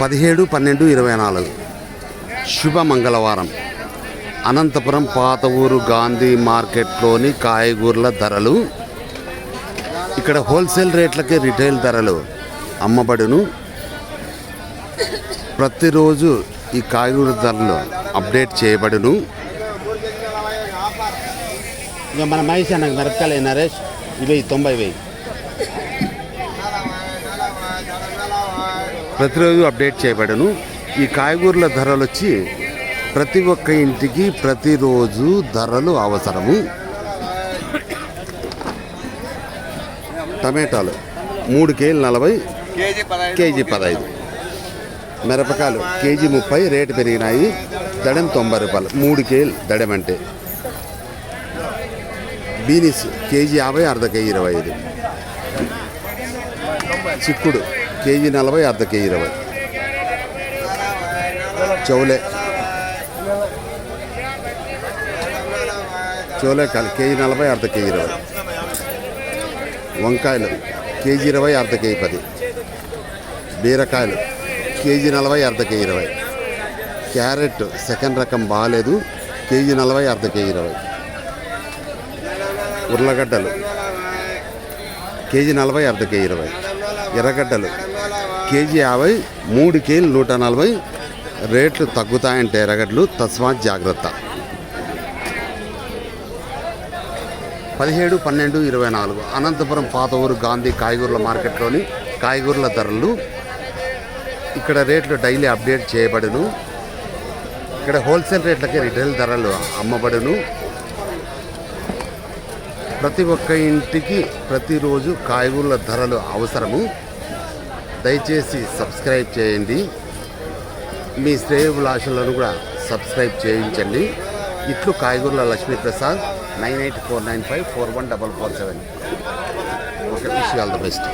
పదిహేడు పన్నెండు ఇరవై నాలుగు. శుభ మంగళవారం అనంతపురం పాత ఊరు గాంధీ మార్కెట్లోని కాయగూరల ధరలు. ఇక్కడ హోల్సేల్ రేట్లకే రిటైల్ ధరలు అమ్మబడును. ప్రతిరోజు ఈ కాయగూర ధరలు అప్డేట్ చేయబడును. ఇక మన మహేష్ అన్నకు మిరపకాయలు నరేష్ ఇవి తొంభై వెయ్యి ప్రతిరోజు అప్డేట్ చేయబడను. ఈ కాయగూరల ధరలు వచ్చి ప్రతి ఒక్క ఇంటికి ప్రతిరోజు ధరలు అవసరము. టమాటాలు మూడు కేజీలు నలభై కేజీ పదహైదు. మిరపకాయలు కేజీ ముప్పై రేటు పెరిగినాయి. దడెం తొంభై రూపాయలు మూడు కేజీలు దడెం అంటే. బీనీస్ కేజీ యాభై అర్ధ కేజీ ఇరవై ఐదు. చిక్కుడు కేజీ నలభై అర్ధ కేజీ ఇరవై. చౌలే చెవులే కాదు కేజీ నలభై అర్ధ కేజీ ఇరవై. వంకాయలు కేజీ ఇరవై అర్ధ కేజీ పది. బీరకాయలు కేజీ నలభై అర్ధ కేజీ ఇరవై. క్యారెట్ సెకండ్ రకం బాగాలేదు కేజీ నలభై అర్ధ కేజీ ఇరవై. ఉర్లగడ్డలు కేజీ నలభై అర్ధ కేజీ ఇరవై. ఎర్రగడ్డలు. కేజీ యాభై మూడు కేజీలు నూట నలభై. రేట్లు తగ్గుతాయంటే ఎర్రగడ్డలు తస్మాత్ జాగ్రత్త. పదిహేడు పన్నెండు ఇరవై నాలుగు. అనంతపురం పాత ఊరు గాంధీ కాయగూరల మార్కెట్లోని కాయగూరల ధరలు. ఇక్కడ రేట్లు డైలీ అప్డేట్ చేయబడును. ఇక్కడ హోల్సేల్ రేట్లకి రిటైల్ ధరలు అమ్మబడును. ప్రతి ఒక్క ఇంటికి ప్రతిరోజు కాయగూరల ధరలు అవసరము. దయచేసి సబ్స్క్రైబ్ చేయండి. మీ శ్రేయభిలాషులను కూడా సబ్స్క్రైబ్ చేయించండి. ఇట్లు కాయగూరల Lakshmiprasad nine eight four nine five four one double four seven. Okay wish all the best.